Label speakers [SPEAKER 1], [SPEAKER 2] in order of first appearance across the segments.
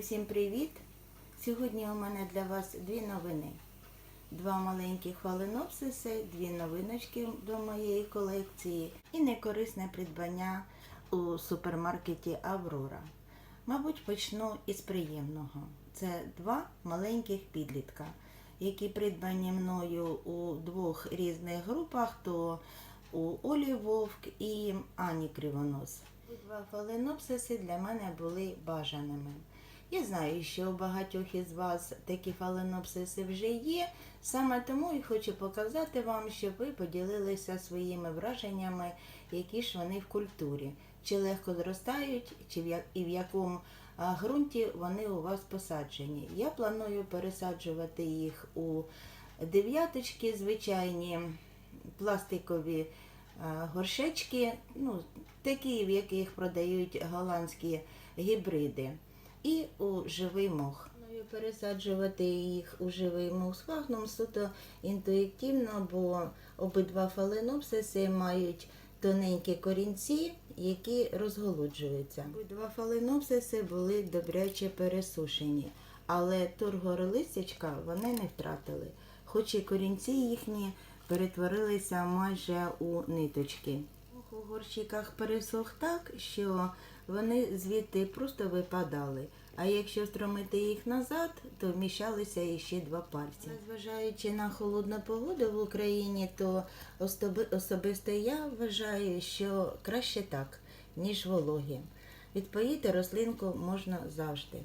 [SPEAKER 1] всім привіт! Сьогодні у мене для вас дві новини. Два маленькі фаленопсиси, дві новиночки до моєї колекції і некорисне придбання у супермаркеті Аврора. Мабуть, почну із приємного. Це два маленьких підлітка, які придбані мною у двох різних групах, то у Олі Вовк і Ані Кривонос. Два фаленопсиси для мене були бажаними. Я знаю, що у багатьох із вас такі фаленопсиси вже є. Саме тому і хочу показати вам, щоб ви поділилися своїми враженнями, які ж вони в культурі, чи легко зростають, чи і в якому ґрунті вони у вас посаджені. Я планую пересаджувати їх у дев'яточки, звичайні пластикові горшечки, ну, такі, в яких продають голландські гібриди, і у живий мох. Планую пересаджувати їх у живий мох з фагном суто інтуїтивно, бо обидва фаленопсиси мають тоненькі корінці, які розголуджуються. Обидва фаленопсиси були добряче пересушені, але тургоролистячка вони не втратили, хоч і корінці їхні перетворилися майже у ниточки. Мох у горщиках пересох так, що вони звідти просто випадали. А якщо стромити їх назад, то вміщалися іще два пальці. Зважаючи на холодну погоду в Україні, то особи- особисто я вважаю, що краще так, ніж вологі. Відпоїти рослинку можна завжди.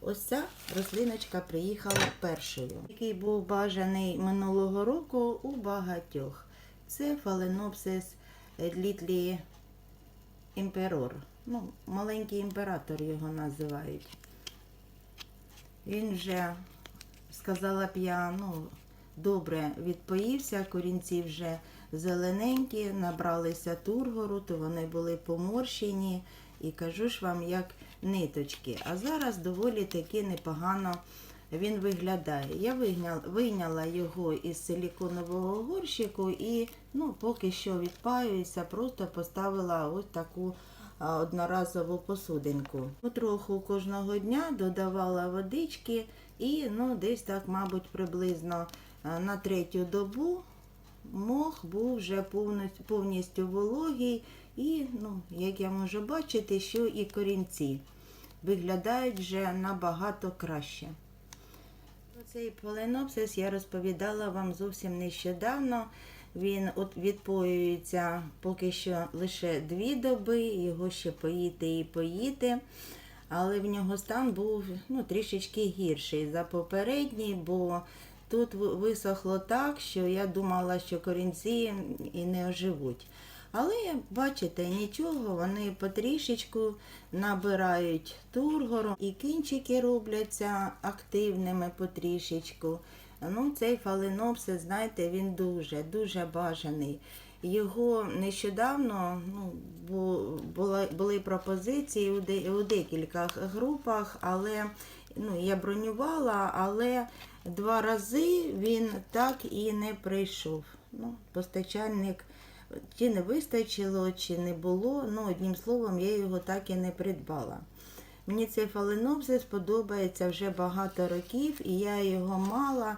[SPEAKER 1] Ось ця рослиночка приїхала першою, який був бажаний минулого року у багатьох. Це фаленопсис літлі імперор. Ну, маленький імператор його називають. Він вже, сказала б я, ну, добре відпоївся, корінці вже зелененькі, набралися тургору, то вони були поморщені. І кажу ж вам, як ниточки. А зараз доволі таки непогано він виглядає. Я вийняла його із силіконового горщику і ну, поки що відпаюся, просто поставила ось таку одноразову посудинку. Потроху кожного дня додавала водички і ну, десь так, мабуть, приблизно на третю добу мох був вже повністю, вологий, і, ну, як я можу бачити, що і корінці виглядають вже набагато краще. Цей поленопсис я розповідала вам зовсім нещодавно. Він відпоюється поки що лише дві доби, його ще поїти і поїти. Але в нього стан був ну, трішечки гірший за попередній, бо тут висохло так, що я думала, що корінці і не оживуть. Але бачите, нічого, вони потрішечку набирають тургору, і кінчики робляться активними потрішечку. Ну, цей фаленопсис, знаєте, він дуже, дуже бажаний. Його нещодавно ну, бу- була, були пропозиції у, де, у декілька групах, але ну, я бронювала, але два рази він так і не прийшов. Ну, постачальник чи не вистачило, чи не було. Ну, одним словом, я його так і не придбала. Мені цей фаленопсис подобається вже багато років, і я його мала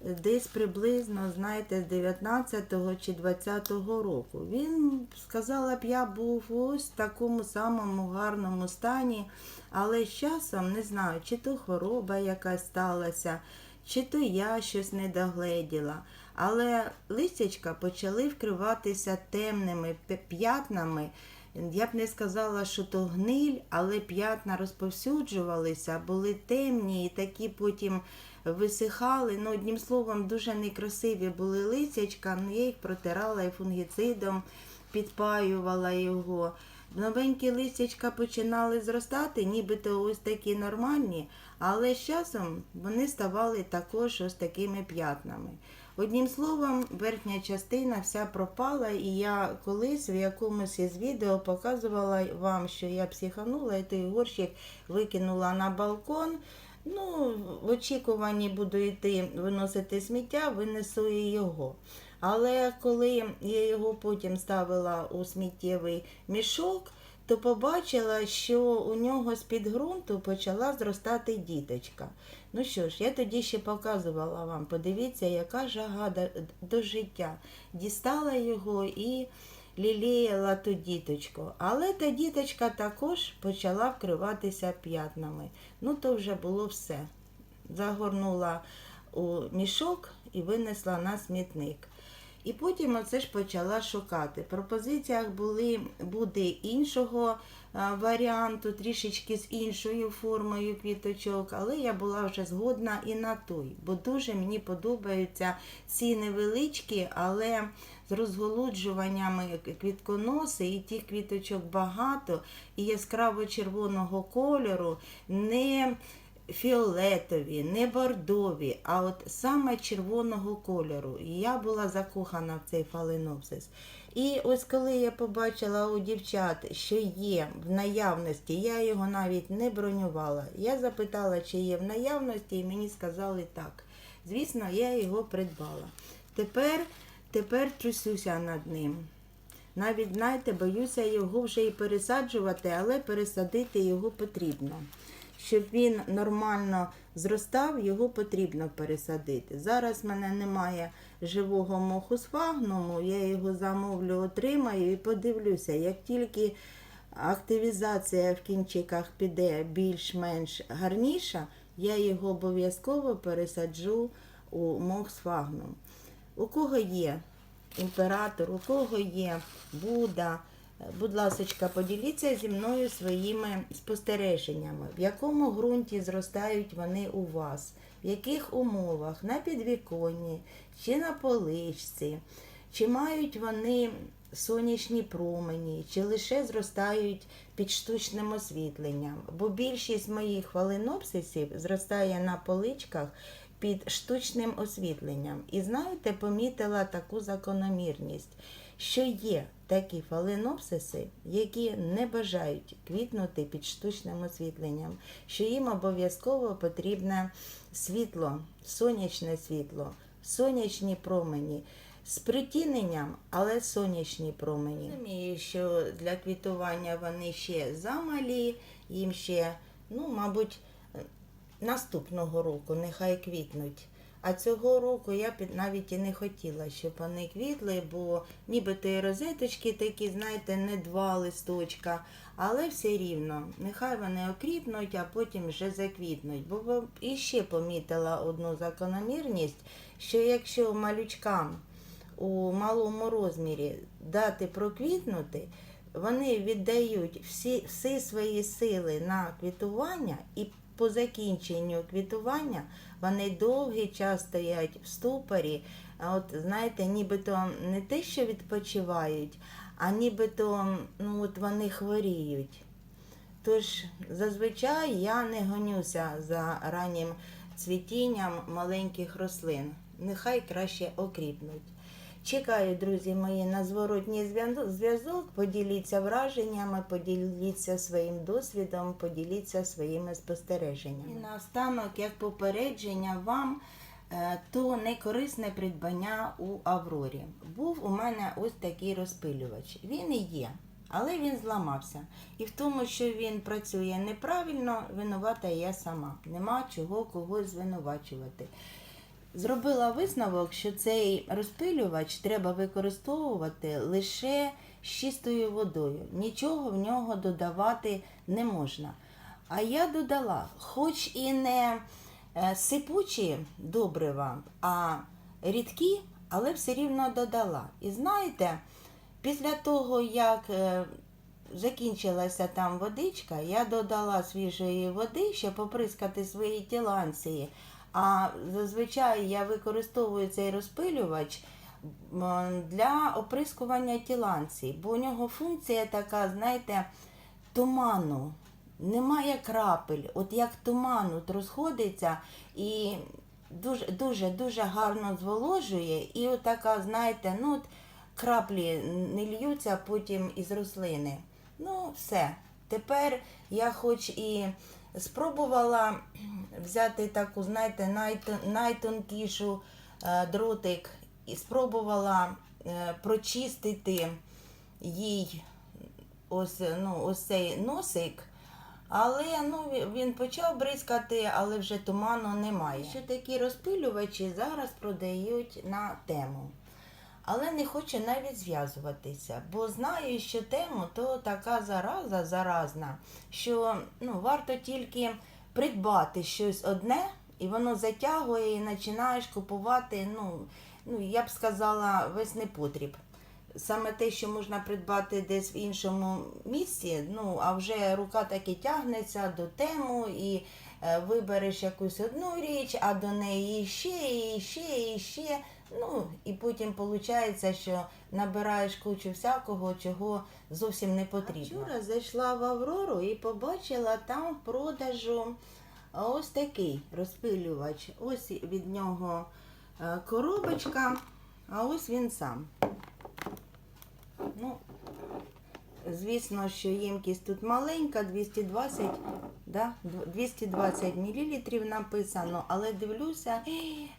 [SPEAKER 1] десь приблизно, знаєте, з 19-го чи 20-го року. Він, сказала б, я був ось в такому самому гарному стані, але з часом не знаю, чи то хвороба якась сталася, чи то я щось не догледіла. Але листячка почали вкриватися темними п'ятнами. Я б не сказала, що то гниль, але п'ятна розповсюджувалися, були темні і такі потім висихали. Ну, одним словом, дуже некрасиві були листячка. Ну, я їх протирала і фунгіцидом, підпаювала його. Новенькі листячка починали зростати, нібито ось такі нормальні, але з часом вони ставали також ось такими п'ятнами. Одним словом, верхня частина вся пропала, і я колись в якомусь із відео показувала вам, що я психанула і той горщик викинула на балкон. Ну, в очікуванні буду йти виносити сміття, винесу і його. Але коли я його потім ставила у сміттєвий мішок, то побачила, що у нього з-під ґрунту почала зростати діточка. Ну що ж, я тоді ще показувала вам, подивіться, яка жага до, до життя. Дістала його і ліліяла ту діточку. Але та діточка також почала вкриватися п'ятнами. Ну, то вже було все. Загорнула у мішок і винесла на смітник. І потім оце ж почала шукати. В пропозиціях були, буде іншого варіанту, трішечки з іншою формою квіточок, але я була вже згодна і на той, бо дуже мені подобаються ці невеличкі, але з розголуджуваннями квітконоси, і тих квіточок багато, і яскраво червоного кольору, не фіолетові, не бордові, а от саме червоного кольору. І я була закохана в цей фаленопсис. І ось коли я побачила у дівчат, що є в наявності, я його навіть не бронювала. Я запитала, чи є в наявності, і мені сказали так. Звісно, я його придбала. Тепер, тепер трусюся над ним. Навіть, знаєте, боюся його вже і пересаджувати, але пересадити його потрібно. Щоб він нормально зростав, його потрібно пересадити. Зараз в мене немає живого моху з фагнуму, я його замовлю, отримаю і подивлюся, як тільки активізація в кінчиках піде більш-менш гарніша, я його обов'язково пересаджу у мох з фагнум. У кого є імператор, у кого є Будда, Будь ласка, поділіться зі мною своїми спостереженнями, в якому ґрунті зростають вони у вас, в яких умовах, на підвіконні чи на поличці, чи мають вони сонячні промені, чи лише зростають під штучним освітленням. Бо більшість моїх фаленопсисів зростає на поличках під штучним освітленням. І знаєте, помітила таку закономірність що є такі фаленопсиси, які не бажають квітнути під штучним освітленням, що їм обов'язково потрібне світло, сонячне світло, сонячні промені. З притіненням, але сонячні промені. Розумію, що для квітування вони ще замалі, їм ще, ну, мабуть, наступного року нехай квітнуть. А цього року я під навіть і не хотіла, щоб вони квітли, бо нібито і розеточки такі, знаєте, не два листочка, але все рівно, нехай вони окріпнуть, а потім вже заквітнуть. Бо і ще помітила одну закономірність, що якщо малючкам у малому розмірі дати проквітнути, вони віддають всі, всі свої сили на квітування і по закінченню квітування вони довгий час стоять в ступорі. От знаєте, нібито не те, що відпочивають, а нібито ну, от вони хворіють. Тож зазвичай я не гонюся за раннім цвітінням маленьких рослин. Нехай краще окріпнуть. Чекаю, друзі мої, на зворотній зв'язок. Поділіться враженнями, поділіться своїм досвідом, поділіться своїми спостереженнями. І наостанок, як попередження вам, е, то некорисне придбання у Аврорі. Був у мене ось такий розпилювач. Він і є. Але він зламався. І в тому, що він працює неправильно, винувата я сама. Нема чого когось звинувачувати. Зробила висновок, що цей розпилювач треба використовувати лише з чистою водою. Нічого в нього додавати не можна. А я додала, хоч і не е, сипучі добрива, а рідкі, але все рівно додала. І знаєте, після того, як е, закінчилася там водичка, я додала свіжої води, щоб поприскати свої тіланції. А зазвичай я використовую цей розпилювач для оприскування тіланцій, бо у нього функція така, знаєте, туману. Немає крапель, от як туман от розходиться і дуже дуже дуже гарно зволожує. І от така, знаєте, ну от краплі не льються потім із рослини. Ну, все. Тепер я хоч і спробувала взяти таку, знаєте, найтон- найтонкішу е, дротик і спробувала е, прочистити їй ось, ну, ось цей носик. Але ну, він почав бризкати, але вже туману немає. Що такі розпилювачі зараз продають на тему. Але не хочу навіть зв'язуватися, бо знаю, що тему то така зараза заразна, що ну, варто тільки придбати щось одне, і воно затягує, і починаєш купувати, ну, ну я б сказала, весь непотріб. Саме те, що можна придбати десь в іншому місці, ну а вже рука так і тягнеться до тему, і е, вибереш якусь одну річ, а до неї ще, і ще, і ще. Ну і потім виходить, що набираєш кучу всякого, чого зовсім не потрібно. Вчора зайшла в Аврору і побачила там в продажу ось такий розпилювач. Ось від нього е, коробочка, а ось він сам. Ну, звісно, що ємкість тут маленька, 220, да? 220 мл написано, але дивлюся,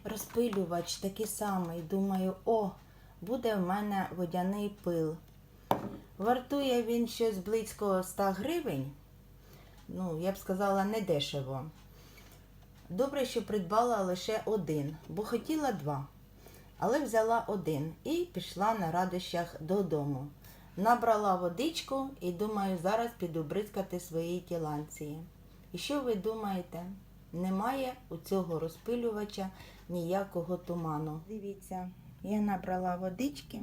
[SPEAKER 1] розпилювач такий самий. Думаю, о, буде в мене водяний пил. Вартує він щось близько 100 гривень. Ну, я б сказала, не дешево. Добре, що придбала лише один, бо хотіла два. Але взяла один і пішла на радощах додому. Набрала водичку і думаю, зараз піду бризкати свої тіланції. І що ви думаєте? Немає у цього розпилювача ніякого туману. Дивіться, я набрала водички.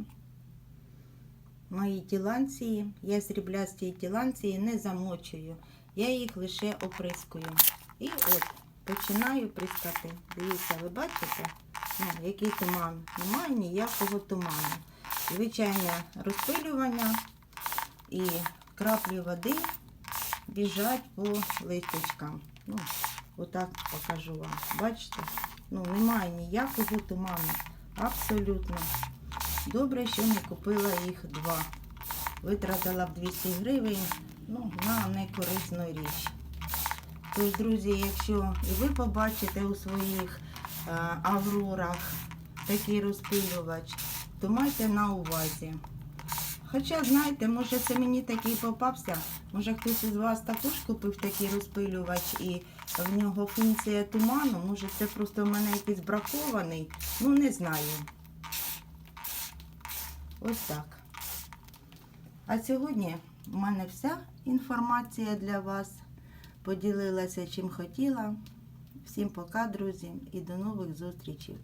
[SPEAKER 1] Мої тіланції, я сріблясті тіланції не замочую. Я їх лише оприскую. І от починаю прискати. Дивіться, ви бачите? Ну, який туман. Немає ніякого туману. Звичайне розпилювання і краплі води біжать по листочкам. Ну, отак покажу вам. Бачите? Ну, немає ніякого туману. Абсолютно. Добре, що не купила їх два. Витратила б 200 гривень ну, на некорисну річ. Тож, друзі, якщо і ви побачите у своїх е, аврорах такий розпилювач, то майте на увазі. Хоча, знаєте, може це мені такий попався, може хтось із вас також купив такий розпилювач і в нього функція туману, може це просто в мене якийсь бракований, ну не знаю. Ось так. А сьогодні в мене вся інформація для вас. Поділилася чим хотіла. Всім пока, друзі, і до нових зустрічей.